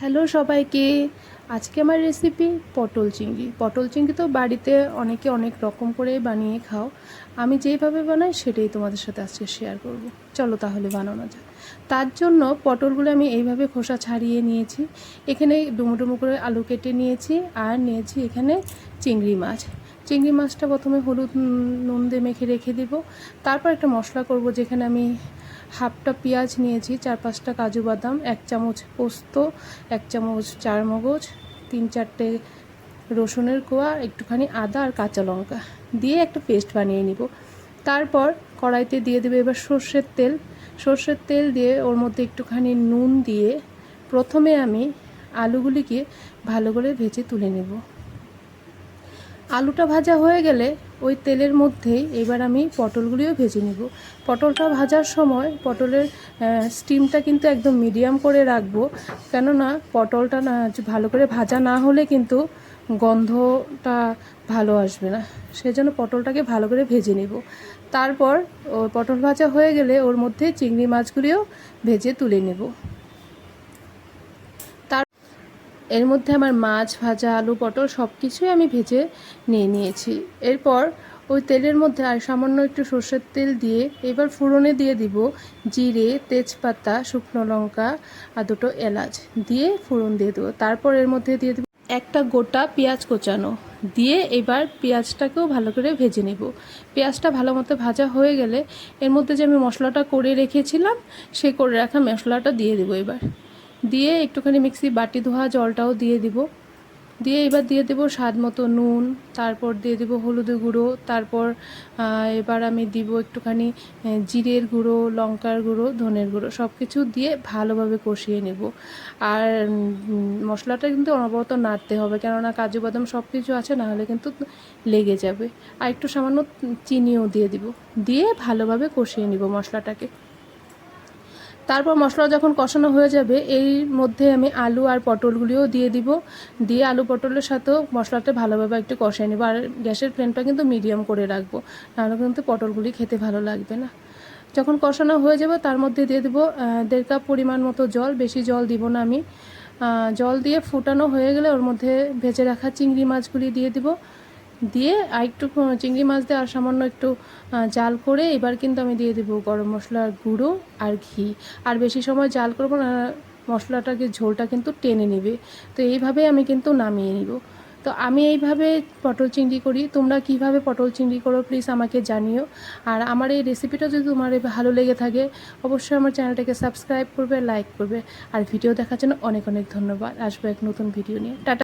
Hello সবাইকে। আজকে আমার রেসিপি পটল চিংড়ি। পটল চিংড়ি তো বাড়িতে অনেকে অনেক রকম করে বানিয়ে খাও। আমি যেইভাবে বানাই সেটাই তোমাদের সাথে আজকে শেয়ার করব। চলো তাহলে বানানো যাক। তার জন্য পটলগুলো আমি এইভাবে খোসা ছাড়িয়ে নিয়েছি। এখানে ডুমো ডুমো করে আলু কেটে নিয়েছি আর নিয়েছি এখানে চিংড়ি মাছ। চিংড়ি মাছটা প্রথমে হলুদ নুন দিয়ে মেখে রেখে দিব। তারপর একটা মশলা করব যেখানে আমি হাফটা পেঁয়াজ নিয়েছি, চার পাঁচটা কাজু বাদাম, এক চামচ পোস্ত, এক চামচ চার মগজ তিন চারটে রসুনের কোয়া, একটুখানি আদা আর কাঁচা লঙ্কা দিয়ে একটা পেস্ট বানিয়ে নিব। তারপর কড়াইতে দিয়ে দেবে এবার সর্ষের তেল। সর্ষের তেল দিয়ে ওর মধ্যে একটুখানি নুন দিয়ে প্রথমে আমি আলুগুলিকে ভালো করে ভেজে তুলে নেব। আলুটা ভাজা হয়ে গেলে ওই তেলের মধ্যেই এবার আমি পটলগুলিও ভেজে নেব। পটলটা ভাজার সময় পটলের স্টিমটা কিন্তু একদম মিডিয়াম করে রাখব। কেননা পটলটা না ভালো করে ভাজা না হলে কিন্তু গন্ধটা ভালো আসবে না। সেজন্য পটলটাকে ভালো করে ভেজে নেব। তারপর পটল ভাজা হয়ে গেলে ওর মধ্যে চিংড়ি মাছগুলিও ভেজে তুলে নেব। এর মধ্যে আমার মাছ, ভাজা, আলু, পটল সব কিছুই আমি ভেজে নিয়ে নিয়েছি। এরপর ওই তেলের মধ্যে আর সামান্য একটু সর্ষের তেল দিয়ে এবার ফুরনে দিয়ে দিব জিরে, তেজপাতা, শুকনো লঙ্কা আর দুটো এলাচ দিয়ে ফুরন দিয়ে দেবো। তারপর এর মধ্যে দিয়ে দেবো একটা গোটা পেঁয়াজ কোচানো দিয়ে এবার পেঁয়াজটাকেও ভালো করে ভেজে নেব। পেঁয়াজটা ভালো মতো ভাজা হয়ে গেলে এর মধ্যে যে আমি মশলাটা করে রেখেছিলাম সেই করে রাখা মশলাটা দিয়ে দেবো এবার। দিয়ে একটুখানি মিক্সি বাটি ধোয়া, জলটাও দিয়ে দিব। দিয়ে এবার দিয়ে দেবো স্বাদ মতো নুন, তারপর দিয়ে দেবো হলুদের গুঁড়ো, তারপর এবার আমি দিব একটুখানি জিরের গুঁড়ো, লঙ্কার গুঁড়ো, ধনের গুঁড়ো সব কিছু দিয়ে ভালোভাবে কষিয়ে নেব। আর মশলাটা কিন্তু অনবরত নাড়তে হবে, কেননা কাজু বাদাম সব কিছু আছে না হলে কিন্তু লেগে যাবে। আর একটু সামান্য চিনিও দিয়ে দিব। দিয়ে ভালোভাবে কষিয়ে নিব মশলাটাকে। তারপর মশলা যখন কষানো হয়ে যাবে এই মধ্যে আমি আলু আর পটলগুলিও দিয়ে দিব। দিয়ে আলু পটলের সাথেও মশলাটা ভালোভাবে একটু কষিয়ে নেব। আর গ্যাসের ফ্লেমটা কিন্তু মিডিয়াম করে রাখব। নাহলে কিন্তু পটলগুলি খেতে ভালো লাগবে না। যখন কষানো হয়ে যাবে, তার মধ্যে দিয়ে দেবো দেড় কাপ পরিমাণ মতো জল। বেশি জল দিব না আমি। জল দিয়ে ফুটানো হয়ে গেলে ওর মধ্যে ভেজে রাখা চিংড়ি মাছগুলি দিয়ে দিব। দিয়ে আর একটু চিংড়ি মাছ দিয়ে আর সামান্য একটু জাল করে এবার কিন্তু আমি দিয়ে দেবো গরম মশলার গুঁড়ো আর ঘি। আর বেশি সময় জাল করব না, মশলাটাকে, ঝোলটা কিন্তু টেনে নেবে। তো এইভাবে আমি কিন্তু নামিয়ে নিব। তো আমি এইভাবে পটল চিংড়ি করি। তোমরা কীভাবে পটল চিংড়ি করো প্লিজ আমাকে জানিও। আর আমার এই রেসিপিটা যদি তোমার ভালো লেগে থাকে, অবশ্যই আমার চ্যানেলটাকে সাবস্ক্রাইব করবে, লাইক করবে। আর ভিডিও দেখার জন্য অনেক অনেক ধন্যবাদ। আসব এক নতুন ভিডিও নিয়ে। টাটা।